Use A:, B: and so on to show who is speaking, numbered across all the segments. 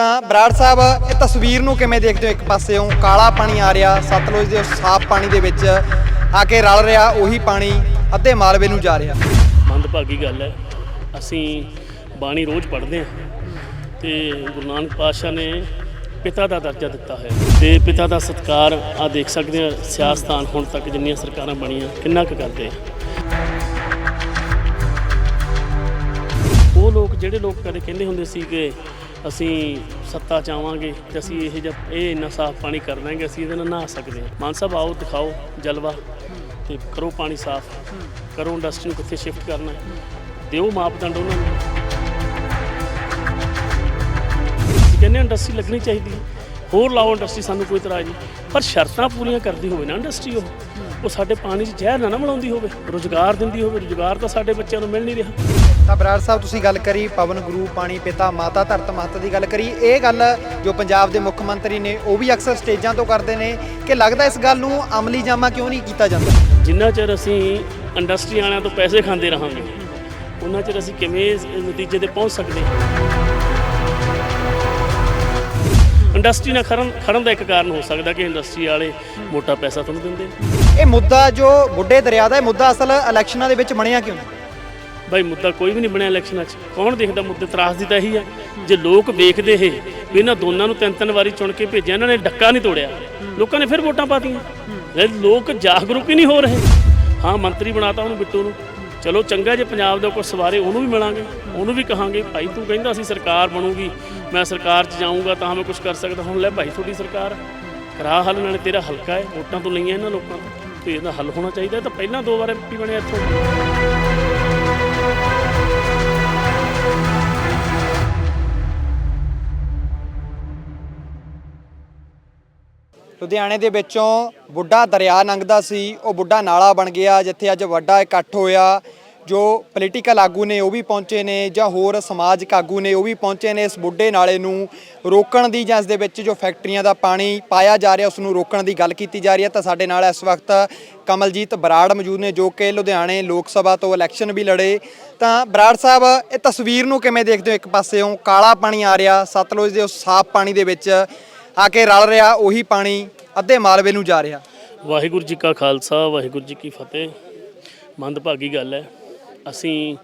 A: ਤਾਂ ਬਰਾੜ ਸਾਹਿਬ, ਇਹ ਤਸਵੀਰ ਨੂੰ ਕਿਵੇਂ ਦੇਖਦੇ ਹੋ? ਇੱਕ ਪਾਸਿਓਂ ਕਾਲਾ ਪਾਣੀ ਆ ਰਿਹਾ, ਸਤਲੁਜ ਦੇ ਉਸ ਸਾਫ਼ ਪਾਣੀ ਦੇ ਵਿੱਚ ਆ ਕੇ ਰਲ ਰਿਹਾ, ਉਹੀ ਪਾਣੀ ਅੱਧੇ ਮਾਲਵੇ ਨੂੰ ਜਾ ਰਿਹਾ।
B: ਮੰਦਭਾਗੀ ਗੱਲ ਹੈ। ਅਸੀਂ ਬਾਣੀ ਰੋਜ਼ ਪੜ੍ਹਦੇ ਹਾਂ ਤੇ ਗੁਰੂ ਨਾਨਕ ਪਾਤਸ਼ਾਹ ਨੇ ਪਿਤਾ ਦਾ ਦਰਜਾ ਦਿੱਤਾ ਹੈ। ਤੇ ਪਿਤਾ ਦਾ ਸਤਕਾਰ ਆ ਦੇਖ ਸਕਦੇ ਹਾਂ, ਸਿਆਸਤਾਨ ਹੁਣ ਤੱਕ ਜਿੰਨੀਆਂ ਸਰਕਾਰਾਂ ਬਣੀਆਂ, ਕਿੰਨਾ ਕੁ ਕਰਦੇ ਆ। ਉਹ ਲੋਕ ਜਿਹੜੇ ਲੋਕ ਕਦੇ ਕਹਿੰਦੇ ਹੁੰਦੇ ਸੀ ਕਿ ਅਸੀਂ ਸੱਤਾ ਚਾਵਾਂਗੇ ਤੇ ਅਸੀਂ ਇਹ ਜਿਹਾ ਇਹ ਇੰਨਾ ਸਾਫ਼ ਪਾਣੀ ਕਰ ਦਾਂਗੇ ਅਸੀਂ ਇਹਦੇ ਨਾਲ ਨਹਾ ਸਕਦੇ ਹਾਂ। ਮਾਨ ਸਾਹਿਬ, ਆਓ, ਦਿਖਾਓ ਜਲਵਾ ਤੇ ਕਰੋ ਪਾਣੀ ਸਾਫ਼। ਕਰੋ ਇੰਡਸਟਰੀ ਨੂੰ ਕਿੱਥੇ ਸ਼ਿਫਟ ਕਰਨਾ ਦਿਓ ਮਾਪਦੰਡ ਉਹਨਾਂ ਨੂੰ। ਕਹਿੰਦੇ ਇੰਡਸਟਰੀ ਲੱਗਣੀ ਚਾਹੀਦੀ ਹੈ। ਹੋਰ ਲਾਓ ਇੰਡਸਟਰੀ ਸਾਨੂੰ ਕੋਈ ਇਤਰਾਜ਼ ਨਹੀਂ। ਪਰ ਸ਼ਰਤਾਂ ਪੂਰੀਆਂ ਕਰਦੀ ਹੋਵੇ ਨਾ ਇੰਡਸਟਰੀ ਉਹ। ਉਹ ਸਾਡੇ ਪਾਣੀ 'ਚ ਜ਼ਹਿਰ ਨਾ ਨਾ ਮਿਲਾਉਂਦੀ ਹੋਵੇ। ਰੁਜ਼ਗਾਰ ਦਿੰਦੀ ਹੋਵੇ। ਰੁਜ਼ਗਾਰ ਤਾਂ ਸਾਡੇ ਬੱਚਿਆਂ ਨੂੰ ਮਿਲ ਨਹੀਂ ਰਿਹਾ।
A: ਤਾਂ ਬਰਾੜ ਸਾਹਿਬ ਤੁਸੀਂ ਗੱਲ ਕਰੀ ਪਵਨ ਗੁਰੂ ਪਾਣੀ ਪਿਤਾ ਮਾਤਾ ਧਰਤ ਮਾਤਾ ਦੀ ਗੱਲ ਕਰੀ। ਇਹ ਗੱਲ ਜੋ ਪੰਜਾਬ ਦੇ ਮੁੱਖ ਮੰਤਰੀ ਨੇ ਉਹ ਵੀ ਅਕਸਰ ਸਟੇਜਾਂ ਤੋਂ ਕਰਦੇ ਨੇ ਕਿ ਲੱਗਦਾ ਇਸ ਗੱਲ ਨੂੰ ਅਮਲੀ ਜਾਮਾ ਕਿਉਂ ਨਹੀਂ ਕੀਤਾ ਜਾਂਦਾ?
B: ਜਿੰਨਾ ਚਿਰ ਅਸੀਂ ਇੰਡਸਟਰੀ ਵਾਲਿਆਂ ਤੋਂ ਪੈਸੇ ਖਾਂਦੇ ਰਹਾਂਗੇ ਉਹਨਾਂ ਚਿਰ ਅਸੀਂ ਕਿਵੇਂ ਨਤੀਜੇ ਤੇ ਪਹੁੰਚ ਸਕਦੇ? ਇੰਡਸਟਰੀ ਨਾਲ ਖੜਨ ਖੜਨ ਦਾ ਇੱਕ ਕਾਰਨ ਹੋ ਸਕਦਾ ਕਿ ਇੰਡਸਟਰੀ ਵਾਲੇ ਮੋਟਾ ਪੈਸਾ ਤੁਹਾਨੂੰ ਦਿੰਦੇ
A: ਇਹ ਮੁੱਦਾ ਜੋ ਬੁੱਢੇ ਦਰਿਆ ਦਾ ਇਹ ਮੁੱਦਾ ਅਸਲ ਇਲੈਕਸ਼ਨਾਂ ਦੇ ਵਿੱਚ ਬਣਿਆ ਕਿਉਂ
B: ਭਾਈ ਮੁੱਦਾ ਕੋਈ ਵੀ ਨਹੀਂ ਬਣਿਆ ਇਲੈਕਸ਼ਨਾਂ 'ਚ। ਕੌਣ ਦੇਖਦਾ ਮੁੱਦੇ? ਤਰਾਸ ਦੀ ਤਾਂ ਇਹੀ ਹੈ ਜੇ ਲੋਕ ਵੇਖਦੇ ਇਹ, ਵੀ ਇਹਨਾਂ ਦੋਨਾਂ ਨੂੰ ਤਿੰਨ ਤਿੰਨ ਵਾਰੀ ਚੁਣ ਕੇ ਭੇਜਿਆ, ਇਹਨਾਂ ਨੇ ਡੱਕਾ ਨਹੀਂ ਤੋੜਿਆ। ਲੋਕਾਂ ਨੇ ਫਿਰ ਵੋਟਾਂ ਪਾਤੀਆਂ। ਲੋਕ ਜਾਗਰੂਕ ਹੀ ਨਹੀਂ ਹੋ ਰਹੇ, ਹਾਂ, ਮੰਤਰੀ ਬਣਾਤਾ ਉਹਨੂੰ ਬਿੱਟੂ ਨੂੰ। ਚਲੋ ਚੰਗਾ, ਜੇ ਪੰਜਾਬ ਦਾ ਕੋਈ ਸਵਾਰੇ, ਉਹਨੂੰ ਵੀ ਮਿਲਾਂਗੇ, ਉਹਨੂੰ ਵੀ ਕਹਾਂਗੇ, ਭਾਈ ਤੂੰ ਕਹਿੰਦਾ ਸੀ ਸਰਕਾਰ ਬਣੂਗੀ, ਮੈਂ ਸਰਕਾਰ 'ਚ ਜਾਊਂਗਾ ਤਾਂ ਮੈਂ ਕੁਝ ਕਰ ਸਕਦਾ। ਹੁਣ ਲੈ ਭਾਈ ਤੁਹਾਡੀ ਸਰਕਾਰ, ਕਰਾ ਹੱਲ, ਨਾਲੇ ਤੇਰਾ ਹਲਕਾ ਹੈ, ਵੋਟਾਂ ਤੋਂ ਲਈਆਂ ਇਹਨਾਂ ਲੋਕਾਂ ਤੋਂ। ਤੇ ਇਹਦਾ ਹੱਲ ਹੋਣਾ ਚਾਹੀਦਾ, ਇਹ ਤਾਂ ਪਹਿਲਾਂ ਦੋ ਵਾਰ ਐਮਪੀ ਬਣਿਆ ਇੱਥੋਂ।
A: ਲੁਧਿਆਣੇ ਦੇ ਵਿੱਚੋਂ ਬੁੱਢਾ ਦਰਿਆ ਲੰਘਦਾ ਸੀ, ਉਹ ਬੁੱਢਾ ਨਾਲਾ ਬਣ ਗਿਆ, ਜਿੱਥੇ ਅੱਜ ਵੱਡਾ ਇਕੱਠ ਹੋਇਆ। ਜੋ ਪੋਲੀਟੀਕਲ ਆਗੂ ਨੇ ਉਹ ਵੀ ਪਹੁੰਚੇ ਨੇ ਜਾਂ ਹੋਰ ਸਮਾਜਿਕ ਆਗੂ ਨੇ ਉਹ ਵੀ ਪਹੁੰਚੇ ਨੇ ਇਸ ਬੁੱਢੇ ਨਾਲੇ ਨੂੰ ਰੋਕਣ ਦੀ ਜਾਂ ਇਸ ਦੇ ਵਿੱਚ ਜੋ ਫੈਕਟਰੀਆਂ ਦਾ ਪਾਣੀ ਪਾਇਆ ਜਾ ਰਿਹਾ ਉਸ ਨੂੰ ਰੋਕਣ ਦੀ ਗੱਲ ਕੀਤੀ ਜਾ ਰਹੀ ਹੈ ਤਾਂ ਸਾਡੇ ਨਾਲ ਇਸ ਵਕਤ ਕਮਲਜੀਤ ਬਰਾੜ ਮੌਜੂਦ ਨੇ ਜੋ ਕਿ ਲੁਧਿਆਣੇ ਲੋਕ ਸਭਾ ਤੋਂ ਇਲੈਕਸ਼ਨ ਵੀ ਲੜੇ। ਤਾਂ ਬਰਾੜ ਸਾਹਿਬ, ਇਹ ਤਸਵੀਰ ਨੂੰ ਕਿਵੇਂ ਦੇਖਦੇ ਹੋ? ਇੱਕ ਪਾਸਿਓਂ ਕਾਲਾ ਪਾਣੀ ਆ ਰਿਹਾ, ਸਤਲੁਜ ਦੇ ਉਸ ਸਾਫ਼ ਪਾਣੀ ਦੇ ਵਿੱਚ ਆ ਕੇ ਰਲ ਰਿਹਾ, ਉਹੀ ਪਾਣੀ ਅੱਧੇ ਮਾਲਵੇ ਨੂੰ ਜਾ ਰਿਹਾ।
B: ਵਾਹਿਗੁਰੂ ਜੀ ਕਾ ਖਾਲਸਾ, ਵਾਹਿਗੁਰੂ ਜੀ ਕੀ ਫਤਿਹ। ਮੰਦਭਾਗੀ ਗੱਲ ਹੈ। ਅਸੀਂ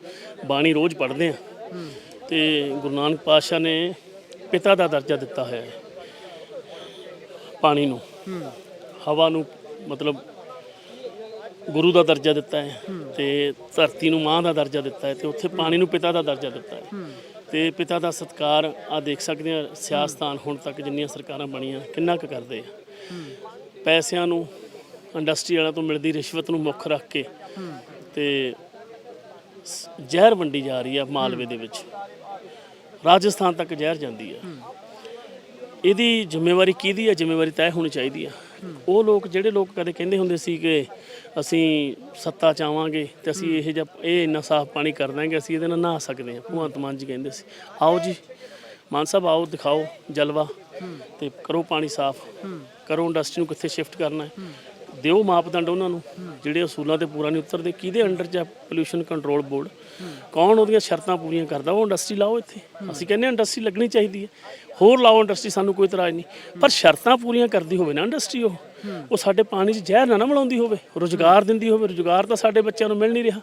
B: ਬਾਣੀ ਰੋਜ਼ ਪੜ੍ਹਦੇ ਹਾਂ ਤੇ ਗੁਰੂ ਨਾਨਕ ਪਾਤਸ਼ਾਹ ਨੇ ਪਿਤਾ ਦਾ ਦਰਜਾ ਦਿੱਤਾ ਹੋਇਆ ਹੈ ਪਾਣੀ ਨੂੰ। ਹਵਾ ਨੂੰ ਮਤਲਬ ਗੁਰੂ ਦਾ ਦਰਜਾ ਦਿੱਤਾ ਹੈ ਤੇ ਧਰਤੀ ਨੂੰ ਮਾਂ ਦਾ ਦਰਜਾ ਦਿੱਤਾ ਹੈ ਤੇ ਉੱਥੇ ਪਾਣੀ ਨੂੰ ਪਿਤਾ ਦਾ ਦਰਜਾ ਦਿੱਤਾ ਹੈ। ਤੇ ਪਿਤਾ ਦਾ ਸਤਕਾਰ ਆ ਦੇਖ ਸਕਦੇ ਆ ਸਿਆਸਤਾਨ ਹੁਣ ਤੱਕ ਜਿੰਨੀਆਂ ਸਰਕਾਰਾਂ ਬਣੀਆਂ, ਕਿੰਨਾ ਕੁ ਕਰਦੇ ਆ। ਪੈਸਿਆਂ ਨੂੰ, ਇੰਡਸਟਰੀ ਵਾਲਿਆਂ ਤੋਂ ਮਿਲਦੀ ਰਿਸ਼ਵਤ ਨੂੰ ਮੁੱਖ ਰੱਖ ਕੇ ਤੇ ਜ਼ਹਿਰ ਵੰਡੀ ਜਾ ਰਹੀ ਆ ਮਾਲਵੇ ਦੇ ਵਿੱਚ। ਰਾਜਸਥਾਨ ਤੱਕ ਜ਼ਹਿਰ ਜਾਂਦੀ ਆ। ਇਹਦੀ ਜ਼ਿੰਮੇਵਾਰੀ ਕਿਹਦੀ ਆ? ਜ਼ਿੰਮੇਵਾਰੀ ਤੈਅ ਹੋਣੀ ਚਾਹੀਦੀ ਆ। ਉਹ ਲੋਕ ਜਿਹੜੇ ਲੋਕ ਕਦੇ ਕਹਿੰਦੇ ਹੁੰਦੇ ਸੀ ਕਿ ਅਸੀਂ ਸੱਤਾ ਚਾਵਾਂਗੇ ਤੇ ਅਸੀਂ ਇਹ ਜਿਹਾ ਇਹ ਇੰਨਾ ਸਾਫ਼ ਪਾਣੀ ਕਰ ਦਾਂਗੇ ਅਸੀਂ ਇਹਦੇ ਨਾਲ ਨਹਾ ਸਕਦੇ ਹਾਂ। ਭਗਵੰਤ ਮਾਨ ਜੀ ਕਹਿੰਦੇ ਸੀ ਆਓ ਜੀ ਮਾਨ ਸਾਹਿਬ ਆਓ ਦਿਖਾਓ ਜਲਵਾ ਤੇ ਕਰੋ ਪਾਣੀ ਸਾਫ਼। ਕਰੋ ਇੰਡਸਟਰੀ ਨੂੰ ਕਿੱਥੇ ਸ਼ਿਫਟ ਕਰਨਾ ਹੈ। ਦਿਓ ਮਾਪਦੰਡ ਉਹਨਾਂ ਨੂੰ, ਜਿਹੜੇ ਅਸੂਲਾਂ ਤੇ ਪੂਰਾ ਨਹੀਂ ਉਤਰਦੇ। ਕਿਹਦੇ ਅੰਡਰ ਚ ਪੋਲੂਸ਼ਨ ਕੰਟਰੋਲ ਬੋਰਡ ਕੌਣ ਉਹਦੀਆਂ ਸ਼ਰਤਾਂ ਪੂਰੀਆਂ ਕਰਦਾ? ਉਹ ਇੰਡਸਟਰੀ ਲਾਓ ਇੱਥੇ। ਅਸੀਂ ਕਹਿੰਦੇ ਹਾਂ ਇੰਡਸਟਰੀ ਲੱਗਣੀ ਚਾਹੀਦੀ ਹੈ। ਹੋਰ ਲਾਓ ਇੰਡਸਟਰੀ ਸਾਨੂੰ ਕੋਈ ਇਤਰਾਜ਼ ਨਹੀਂ। ਪਰ ਸ਼ਰਤਾਂ ਪੂਰੀਆਂ ਕਰਦੀ ਹੋਵੇ ਨਾ ਇੰਡਸਟਰੀ ਉਹ। ਉਹ ਸਾਡੇ ਪਾਣੀ 'ਚ ਜ਼ਹਿਰ ਨਾ ਨਾ ਮਿਲਾਉਂਦੀ ਹੋਵੇ ਰੁਜ਼ਗਾਰ ਦਿੰਦੀ ਹੋਵੇ ਰੁਜ਼ਗਾਰ ਤਾਂ ਸਾਡੇ ਬੱਚਿਆਂ ਨੂੰ ਮਿਲ ਨਹੀਂ ਰਿਹਾ।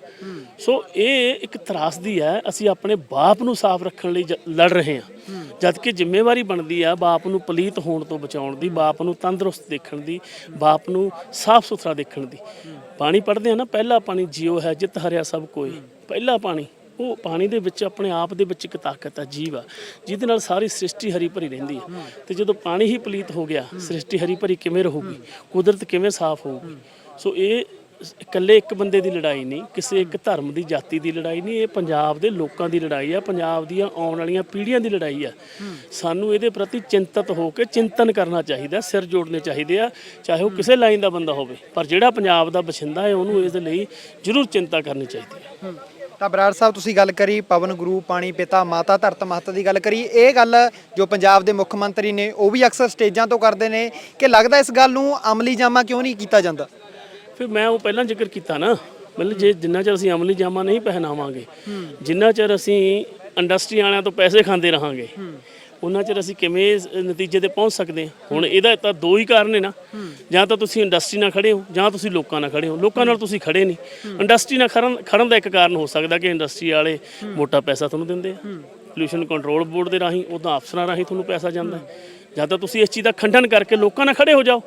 B: ਸੋ ਇਹ ਇੱਕ ਤਰਾਸਦੀ ਹੈ ਅਸੀਂ ਆਪਣੇ ਬਾਪ ਨੂੰ ਸਾਫ਼ ਰੱਖਣ ਲਈ ਜ- ਲੜ ਰਹੇ ਹਾਂ। ਜਦ ਕਿ ਜ਼ਿੰਮੇਵਾਰੀ ਬਣਦੀ ਆ ਬਾਪ ਨੂੰ ਪਲੀਤ ਹੋਣ ਤੋਂ ਬਚਾਉਣ ਦੀ ਬਾਪ ਨੂੰ ਤੰਦਰੁਸਤ ਦੇਖਣ ਦੀ ਬਾਪ ਨੂੰ ਸਾਫ਼ ਸੁਥਰਾ ਦੇਖਣ ਦੀ। ਪਾਣੀ ਪੜ੍ਹਦੇ ਆ ਨਾ ਪਹਿਲਾ ਪਾਣੀ ਜਿਉ ਹੈ ਜਿਤ ਹਰਿਆ ਸਭ ਕੋਈ। ਪਹਿਲਾ ਪਾਣੀ ਉਹ ਪਾਣੀ ਦੇ ਵਿੱਚ ਆਪਣੇ ਆਪ ਦੇ ਵਿੱਚ ਇੱਕ ਤਾਕਤ ਆ, ਜੀਵ ਆ, ਜਿਹਦੇ ਨਾਲ ਸਾਰੀ ਸ੍ਰਿਸ਼ਟੀ ਹਰੀ ਭਰੀ ਰਹਿੰਦੀ ਹੈ ਤੇ ਜਦੋਂ ਪਾਣੀ ਹੀ ਪਲੀਤ ਹੋ ਗਿਆ, ਸ੍ਰਿਸ਼ਟੀ ਹਰੀ ਭਰੀ ਕਿਵੇਂ ਰਹੂਗੀ? ਕੁਦਰਤ ਕਿਵੇਂ ਸਾਫ਼ ਹੋਊਗੀ? ਸੋ ਇਹ ਇਕੱਲੇ ਇੱਕ ਬੰਦੇ ਦੀ ਲੜਾਈ ਨਹੀਂ, ਕਿਸੇ ਇੱਕ ਧਰਮ ਦੀ, ਜਾਤੀ ਦੀ ਲੜਾਈ ਨਹੀਂ, ਇਹ ਪੰਜਾਬ ਦੇ ਲੋਕਾਂ ਦੀ ਲੜਾਈ ਆ, ਪੰਜਾਬ ਦੀਆਂ ਆਉਣ ਵਾਲੀਆਂ ਪੀੜ੍ਹੀਆਂ ਦੀ ਲੜਾਈ ਆ। ਸਾਨੂੰ ਇਹਦੇ ਪ੍ਰਤੀ ਚਿੰਤਤ ਹੋ ਕੇ ਚਿੰਤਨ ਕਰਨਾ ਚਾਹੀਦਾ, ਸਿਰ ਜੋੜਨੇ ਚਾਹੀਦੇ ਆ, ਚਾਹੇ ਉਹ ਕਿਸੇ ਲਾਈਨ ਦਾ ਬੰਦਾ ਹੋਵੇ, ਪਰ ਜਿਹੜਾ ਪੰਜਾਬ ਦਾ ਬਸਿੰਦਾ ਹੈ, ਉਹਨੂੰ ਇਸ ਲਈ ਜ਼ਰੂਰ ਚਿੰਤਾ ਕਰਨੀ ਚਾਹੀਦੀ ਹੈ
A: ਤਾਂ ਬਰਾੜ ਸਾਹਿਬ, ਤੁਸੀਂ ਗੱਲ ਕਰੀ, ਪਵਨ, ਗੁਰੂ, ਪਾਣੀ, ਪਿਤਾ, ਮਾਤਾ, ਧਰਤ ਮਾਤਾ ਦੀ ਗੱਲ ਕਰੀ। ਇਹ ਗੱਲ ਜੋ ਪੰਜਾਬ ਦੇ ਮੁੱਖ ਮੰਤਰੀ ਨੇ, ਉਹ ਵੀ ਅਕਸਰ ਸਟੇਜਾਂ ਤੋਂ ਕਰਦੇ ਨੇ ਕਿ ਲੱਗਦਾ ਇਸ ਗੱਲ ਨੂੰ ਅਮਲੀ ਜਾਮਾ ਕਿਉਂ ਨਹੀਂ ਕੀਤਾ ਜਾਂਦਾ?
B: ਫਿਰ ਮੈਂ ਉਹ ਪਹਿਲਾਂ ਜ਼ਿਕਰ ਕੀਤਾ ਨਾ। ਮਤਲਬ ਜੇ ਜਿੰਨਾ ਚਿਰ ਅਸੀਂ ਅਮਲੀ ਜਾਮਾ ਨਹੀਂ ਪਹਿਨਾਵਾਂਗੇ, ਜਿੰਨਾ ਚਿਰ ਅਸੀਂ ਇੰਡਸਟਰੀ ਵਾਲਿਆਂ ਤੋਂ ਪੈਸੇ ਖਾਂਦੇ ਰਹਾਂਗੇ ਉਹਨਾਂ ਚਿਰ ਅਸੀਂ ਕਿਵੇਂ ਇਸ ਨਤੀਜੇ ਤੇ ਪਹੁੰਚ ਸਕਦੇ ਹਾਂ? ਹੁਣ ਇਹਦਾ ਤਾਂ ਦੋ ਹੀ ਕਾਰਨ ਨੇ ਨਾ। ਜਾਂ ਤਾਂ ਤੁਸੀਂ ਇੰਡਸਟਰੀ ਨਾਲ ਖੜੇ ਹੋ ਜਾਂ ਤੁਸੀਂ ਲੋਕਾਂ ਨਾਲ ਖੜੇ ਹੋ। ਲੋਕਾਂ ਨਾਲ ਤੁਸੀਂ ਖੜੇ ਨਹੀਂ। ਇੰਡਸਟਰੀ ਨਾਲ ਖੜਨ ਖੜਨ ਦਾ ਇੱਕ ਕਾਰਨ ਹੋ ਸਕਦਾ ਕਿ ਇੰਡਸਟਰੀ ਵਾਲੇ ਮੋਟਾ ਪੈਸਾ ਤੁਹਾਨੂੰ ਦਿੰਦੇ ਆ। ਪੋਲੂਸ਼ਨ ਕੰਟਰੋਲ ਬੋਰਡ ਦੇ ਰਾਹੀਂ ਉਹਦਾ ਅਫਸਰਾਂ ਰਾਹੀਂ ਤੁਹਾਨੂੰ ਪੈਸਾ ਜਾਂਦਾ। ਹੈ ਜਾਂ ਤਾਂ ਤੁਸੀਂ ਇਸ ਚੀਜ਼ ਦਾ ਖੰਡਨ ਕਰਕੇ ਲੋਕਾਂ ਨਾਲ ਖੜੇ ਹੋ ਜਾਓ।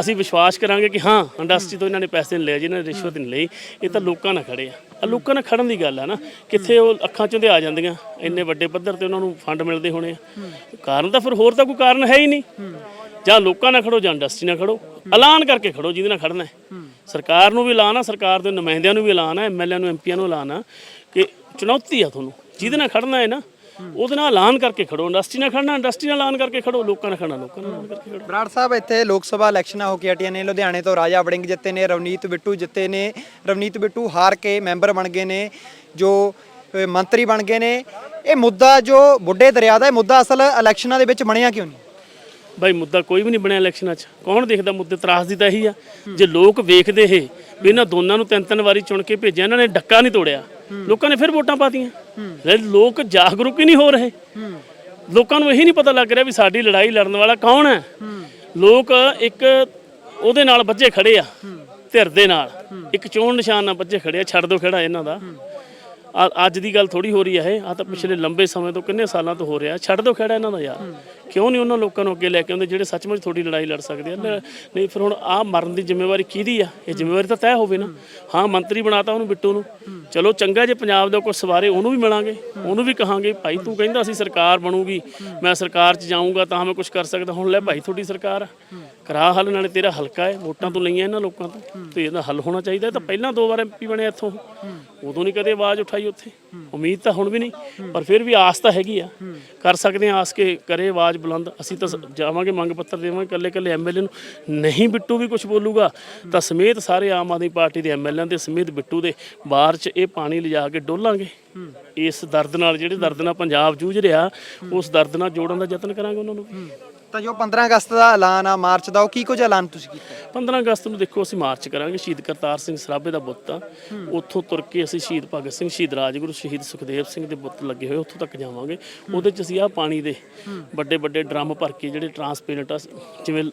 B: ਅਸੀਂ ਵਿਸ਼ਵਾਸ ਕਰਾਂਗੇ ਕਿ ਹਾਂ ਇੰਡਸਟਰੀ ਤੋਂ ਇਹਨਾਂ ਨੇ ਪੈਸੇ ਨਹੀਂ ਲਏ, ਜਿਹਨਾਂ ਨੇ ਰਿਸ਼ਵਤ ਨਹੀਂ ਲਈ, ਇਹ ਤਾਂ ਲੋਕਾਂ ਨਾਲ ਖੜੇ ਆ। ਆ ਲੋਕਾਂ ਨਾਲ ਖੜਨ ਦੀ ਗੱਲ ਆ ਨਾ, ਕਿੱਥੇ ਉਹ ਅੱਖਾਂ ਚੋਂ ਦੇ ਆ ਜਾਂਦੀਆਂ, ਇੰਨੇ ਵੱਡੇ ਪੱਧਰ ਤੇ ਉਹਨਾਂ ਨੂੰ ਫੰਡ ਮਿਲਦੇ ਹੋਣੇ ਆ। ਕਾਰਨ ਤਾਂ ਫਿਰ ਹੋਰ ਤਾਂ ਕੋਈ ਕਾਰਨ ਹੈ ਹੀ ਨਹੀਂ। ਜਾਂ ਲੋਕਾਂ ਨਾਲ ਖੜੋ, ਜਾਂ ਇੰਡਸਟਰੀ ਨਾਲ ਖੜੋ, ਐਲਾਨ ਕਰਕੇ ਖੜੋ, ਜਿਹਦੇ ਨਾਲ ਖੜਨਾ ਹੈ। ਸਰਕਾਰ ਨੂੰ ਵੀ ਐਲਾਨ ਆ, ਸਰਕਾਰ ਦੇ ਨੁਮਾਇੰਦਿਆਂ ਨੂੰ ਵੀ ਐਲਾਨ ਆ ਐਮਐਲਏ ਨੂੰ ਐਮਪੀਆਂ ਨੂੰ ਐਲਾਨ ਆ ਕਿ ਚੁਣੌਤੀ ਆ ਤੁਹਾਨੂੰ। ਜਿਹਦੇ ਨਾਲ ਖੜਨਾ ਹੈ ਨਾ ਉਹਦੇ ਨਾਲ ਐਲਾਨ ਕਰਕੇ ਖੜੋ ਇੰਡਸਟਰੀ ਨਾਲ ਖੜਨਾ ਇੰਡਸਟਰੀ ਨਾਲ ਐਲਾਨ ਕਰਕੇ ਖੜੋ ਲੋਕਾਂ ਨਾਲ ਖੜਨਾ ਲੋਕਾਂ ਨਾਲ ਐਲਾਨ ਕਰਕੇ ਖੜੋ।
A: ਬਰਾੜ ਸਾਹਿਬ ਇੱਥੇ ਲੋਕ ਸਭਾ ਇਲੈਕਸ਼ਨਾਂ ਹੋ ਕੇ ਹਟੀਆਂ ਨੇ ਲੁਧਿਆਣੇ ਤੋਂ ਰਾਜਾ ਵੜਿੰਗ ਜਿੱਤੇ ਨੇ ਰਵਨੀਤ ਬਿੱਟੂ ਜਿੱਤੇ ਨੇ ਰਵਨੀਤ ਬਿੱਟੂ ਹਾਰ ਕੇ ਮੈਂਬਰ ਬਣ ਗਏ ਨੇ ਜੋ ਮੰਤਰੀ ਬਣ ਗਏ ਨੇ। ਇਹ ਮੁੱਦਾ ਜੋ ਬੁੱਢੇ ਦਰਿਆ ਦਾ ਇਹ ਮੁੱਦਾ ਅਸਲ ਇਲੈਕਸ਼ਨਾਂ ਦੇ ਵਿੱਚ ਬਣਿਆ ਕਿਉਂ ਨਹੀਂ?
B: ਭਾਈ ਮੁੱਦਾ ਕੋਈ ਵੀ ਨਹੀਂ ਬਣਿਆ ਇਲੈਕਸ਼ਨਾਂ 'ਚ। ਕੌਣ ਦੇਖਦਾ ਮੁੱਦੇ? ਤਰਾਸ ਦੀ ਤਾਂ ਇਹੀ ਆ। ਜੇ ਲੋਕ ਵੇਖਦੇ ਇਹ ਵੀ ਇਹਨਾਂ ਦੋਨਾਂ ਨੂੰ ਤਿੰਨ ਤਿੰਨ ਵਾਰੀ ਚੁਣ ਕੇ ਭੇਜਿਆ, ਇਹਨਾਂ ਨੇ ਡੱਕਾ ਨਹੀਂ ਤੋੜਿਆ। ਲੋਕਾਂ ਨੇ ਫਿਰ ਵੋਟਾਂ ਪਾਤੀਆਂ। ਲੋਕ ਜਾਗਰੂਕ ਹੀ ਨਹੀਂ ਹੋ ਰਹੇ। ਲੋਕਾਂ ਨੂੰ ਇਹੀ ਨਹੀਂ ਪਤਾ ਲੱਗ ਰਿਹਾ ਵੀ ਸਾਡੀ ਲੜਾਈ ਲੜਨ ਵਾਲਾ ਕੌਣ ਹੈ। ਲੋਕ ਇੱਕ ਉਹਦੇ ਨਾਲ ਬੱਜੇ ਖੜੇ ਆ, ਧਿਰ ਦੇ ਨਾਲ। ਇੱਕ ਚੋਣ ਨਿਸ਼ਾਨ ਨਾਲ ਬੱਜੇ ਖੜੇ ਆ, ਛੱਡ ਦੋ ਖੜਾ ਇਹਨਾਂ ਦਾ। ਅੱਜ ਦੀ ਗੱਲ ਥੋੜੀ ਹੋ ਰਹੀ ਹੈ ਇਹ। ਆ ਤਾਂ ਪਿਛਲੇ ਲੰਬੇ ਸਮੇਂ ਤੋਂ ਕਿੰਨੇ ਸਾਲਾਂ ਤੋਂ ਹੋ ਰਿਹਾ। ਛੱਡ ਦੋ ਖੜਾ ਇਹਨਾਂ ਦਾ ਯਾਰ। ਕਿਉਂ ਨਹੀਂ ਉਹਨਾਂ ਲੋਕਾਂ ਨੂੰ ਅੱਗੇ ਲੈ ਕੇ ਆਉਂਦੇ ਜਿਹੜੇ ਸੱਚਮੁੱਚ ਥੋੜੀ ਲੜਾਈ ਲੜ ਸਕਦੇ ਆ? ਨਹੀਂ ਫਿਰ ਹੁਣ ਆ ਮਰਨ ਦੀ ਜ਼ਿੰਮੇਵਾਰੀ ਕਿਹਦੀ ਆ? ਇਹ ਜ਼ਿੰਮੇਵਾਰੀ ਤਾਂ ਤੈਅ ਹੋਵੇ ਨਾ। ਹਾਂ। ਮੰਤਰੀ ਬਣਾਤਾ ਉਹਨੂੰ ਬਿੱਟੂ ਨੂੰ। ਚਲੋ ਚੰਗਾ ਜੇ ਪੰਜਾਬ ਦਾ ਕੋਈ ਸਵਾਰੇ ਉਹਨੂੰ ਵੀ ਮਿਲਾਂਗੇ। ਉਹਨੂੰ ਵੀ ਕਹਾਂਗੇ ਭਾਈ ਤੂੰ ਕਹਿੰਦਾ ਸੀ ਸਰਕਾਰ ਬਣੂਗੀ। ਮੈਂ ਸਰਕਾਰ 'ਚ ਜਾਊਂਗਾ ਤਾਂ ਮੈਂ ਕੁਝ ਕਰ ਸਕਦਾ। ਹੁਣ ਲੈ ਭਾਈ ਤੁਹਾਡੀ ਸਰਕਾਰ ਆ। ਕਰਾ ਹੱਲ, ਨਾਲੇ ਤੇਰਾ ਹਲਕਾ ਹੈ, ਵੋਟਾਂ ਤੋਂ ਲਈਆਂ ਇਹਨਾਂ ਲੋਕਾਂ ਤੋਂ, ਤੇ ਇਹਦਾ ਹੱਲ ਹੋਣਾ ਚਾਹੀਦਾ ਇਹ ਤਾਂ ਪਹਿਲਾਂ ਦੋ ਵਾਰ ਐਮਪੀ ਬਣੇ ਇੱਥੋਂ। ਉਦੋਂ ਨਹੀਂ ਕਦੇ ਆਵਾਜ਼ ਉਠਾਈ ਉੱਥੇ। ਉਮੀਦ ਤਾਂ ਹੁਣ ਵੀ ਨਹੀਂ, ਪਰ ਫਿਰ ਵੀ ਆਸ ਤਾਂ ਹੈਗੀ ਆ। ਕਰ ਸਕਦੇ ਆ ਆਸ ਕੇ ਕਰੇ ਆਵਾਜ਼ ਬੁਲੰਦ। ਅਸੀਂ ਤਾਂ ਜਾਵਾਂਗੇ, ਮੰਗ ਪੱਤਰ ਦੇਵਾਂਗੇ ਕੱਲੇ ਕੱਲੇ ਐਮਐਲਏ ਨੂੰ। ਨਹੀਂ ਬਿੱਟੂ ਵੀ ਕੁਝ ਬੋਲੂਗਾ, ਤਾਂ ਸਮੇਤ ਸਾਰੇ ਆਮ ਆਦਮੀ ਪਾਰਟੀ ਦੇ ਐਮਐਲਏ ਦੇ, ਸਮੇਤ ਬਿੱਟੂ ਦੇ, ਬਾਹਰ 'ਚ ਇਹ ਪਾਣੀ ਲਿਜਾ ਕੇ ਡੋਲਾਂਗੇ। ਇਸ ਦਰਦ ਨਾਲ, ਜਿਹੜੇ ਦਰਦ ਨਾਲ ਪੰਜਾਬ ਜੂਝ ਰਿਹਾ, ਉਸ ਦਰਦ ਨਾਲ ਜੋੜਨ ਦਾ ਯਤਨ ਕਰਾਂਗੇ ਉਹਨਾਂ ਨੂੰ
A: ਤਾਂ ਜੋ 15 ਅਗਸਤ ਦਾ ਐਲਾਨ ਆ ਮਾਰਚ ਦਾ ਉਹ ਕੀ ਕੁਝ ਐਲਾਨ ਤੁਸੀਂ ਕੀਤਾ
B: 15 ਅਗਸਤ ਨੂੰ ਦੇਖੋ ਅਸੀਂ ਮਾਰਚ ਕਰਾਂਗੇ ਸ਼ਹੀਦ ਕਰਤਾਰ ਸਿੰਘ ਸਰਾਭੇ ਦਾ ਬੁੱਤ ਆ। ਉੱਥੋਂ ਤੁਰ ਕੇ ਅਸੀਂ ਸ਼ਹੀਦ ਭਗਤ ਸਿੰਘ ਸ਼ਹੀਦ ਰਾਜਗੁਰੂ ਸ਼ਹੀਦ ਸੁਖਦੇਵ ਸਿੰਘ ਦੇ ਬੁੱਤ ਲੱਗੇ ਹੋਏ ਉੱਥੋਂ ਤੱਕ ਜਾਵਾਂਗੇ। ਉਹਦੇ ਚ ਅਸੀਂ ਆ ਪਾਣੀ ਦੇ ਵੱਡੇ ਵੱਡੇ ਡਰਮ ਭਰ ਕੇ ਜਿਹੜੇ ਟਰਾਂਸਪੇਰੈਂਟ ਆ ਜਿਵੇਂ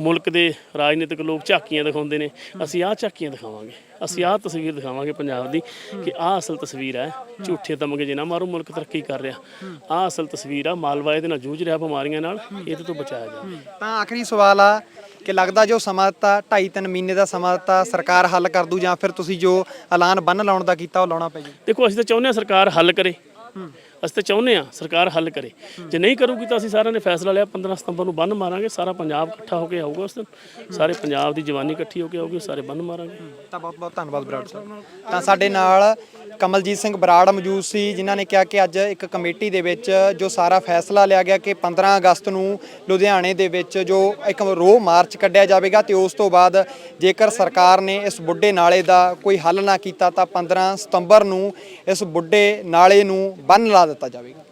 B: ਮੁਲਕ ਦੇ ਰਾਜਨੀਤਿਕ ਲੋਕ ਝਾਕੀਆਂ ਦਿਖਾਉਂਦੇ ਨੇ। ਅਸੀਂ ਆਹ ਝਾਕੀਆਂ ਦਿਖਾਵਾਂਗੇ। ਅਸੀਂ ਆਹ ਤਸਵੀਰ ਦਿਖਾਵਾਂਗੇ ਪੰਜਾਬ ਦੀ ਕਿ ਆਹ ਅਸਲ ਤਸਵੀਰ ਹੈ। ਝੂਠੇ ਦਮਗੇ ਜੇ ਨਾ ਮਾਰੋ ਮੁਲਕ ਤਰੱਕੀ ਕਰ ਰਿਹਾ। ਆਹ ਅਸਲ ਤਸਵੀਰ ਆ ਮਾਲਵਾ ਇਹਦੇ ਨਾਲ ਜੂਝ ਰਿਹਾ ਬਿਮਾਰੀਆਂ ਨਾਲ ਇਹਦੇ ਤੋਂ ਬਚਾਇਆ ਜਾਵੇ।
A: ਤਾਂ ਆਖਰੀ ਸਵਾਲ ਆ ਕਿ ਲੱਗਦਾ ਜੋ ਸਮਾਂ ਦਿੱਤਾ 2.5-3 ਮਹੀਨੇ ਦਾ ਸਮਾਂ ਦਿੱਤਾ ਸਰਕਾਰ ਹੱਲ ਕਰ ਦੂ ਜਾਂ ਫਿਰ ਤੁਸੀਂ ਜੋ ਐਲਾਨ ਬੰਨ ਲਾਉਣ ਦਾ ਕੀਤਾ ਉਹ ਲਾਉਣਾ ਪੈ ਜੂ
B: ਦੇਖੋ ਅਸੀਂ ਤਾਂ ਚਾਹੁੰਦੇ ਹਾਂ ਸਰਕਾਰ ਹੱਲ ਕਰੇ। ਅਸੀਂ ਤਾਂ ਚਾਹੁੰਦੇ ਹਾਂ ਸਰਕਾਰ ਹੱਲ ਕਰੇ। ਜੇ ਨਹੀਂ ਕਰੂਗੀ ਤਾਂ ਅਸੀਂ ਸਾਰਿਆਂ ਨੇ ਫੈਸਲਾ ਲਿਆ 15 ਸਤੰਬਰ ਨੂੰ ਬੰਨ ਮਾਰਾਂਗੇ, ਸਾਰਾ ਪੰਜਾਬ ਇਕੱਠਾ ਹੋ ਕੇ ਆਊਗਾ ਉਸ ਦਿਨ। ਸਾਰੇ ਪੰਜਾਬ ਦੀ ਜਵਾਨੀ ਇਕੱਠੀ ਹੋ ਕੇ ਆਊਗੀ, ਸਾਰੇ ਬੰਨ ਮਾਰਾਂਗੇ।
A: ਤਾਂ ਬਹੁਤ ਬਹੁਤ ਧੰਨਵਾਦ ਬਰਾੜ ਸਾਹਿਬ। ਤਾਂ ਸਾਡੇ ਨਾਲ ਕਮਲਜੀਤ ਸਿੰਘ ਬਰਾੜ ਮੌਜੂਦ ਸੀ, ਜਿਨ੍ਹਾਂ ਨੇ ਕਿਹਾ ਕਿ ਅੱਜ ਇੱਕ ਕਮੇਟੀ ਦੇ ਵਿੱਚ ਜੋ ਸਾਰਾ ਫੈਸਲਾ ਲਿਆ ਗਿਆ ਕਿ 15 ਅਗਸਤ ਨੂੰ ਲੁਧਿਆਣੇ ਦੇ ਵਿੱਚ ਜੋ ਇੱਕ ਰੋਹ ਮਾਰਚ ਕੱਢਿਆ ਜਾਵੇਗਾ ਤੇ ਉਸ ਤੋਂ ਬਾਅਦ ਜੇਕਰ ਸਰਕਾਰ ਨੇ ਇਸ ਬੁੱਢੇ ਨਾਲੇ ਦਾ ਕੋਈ ਹੱਲ ਨਾ ਕੀਤਾ ਤਾਂ 15 ਸਤੰਬਰ ਨੂੰ ਇਸ ਬੁੱਢੇ ਨਾਲੇ ਨੂੰ ਬੰਨ ਲਾ ਦਿੱਤਾ ਜਾਵੇਗਾ।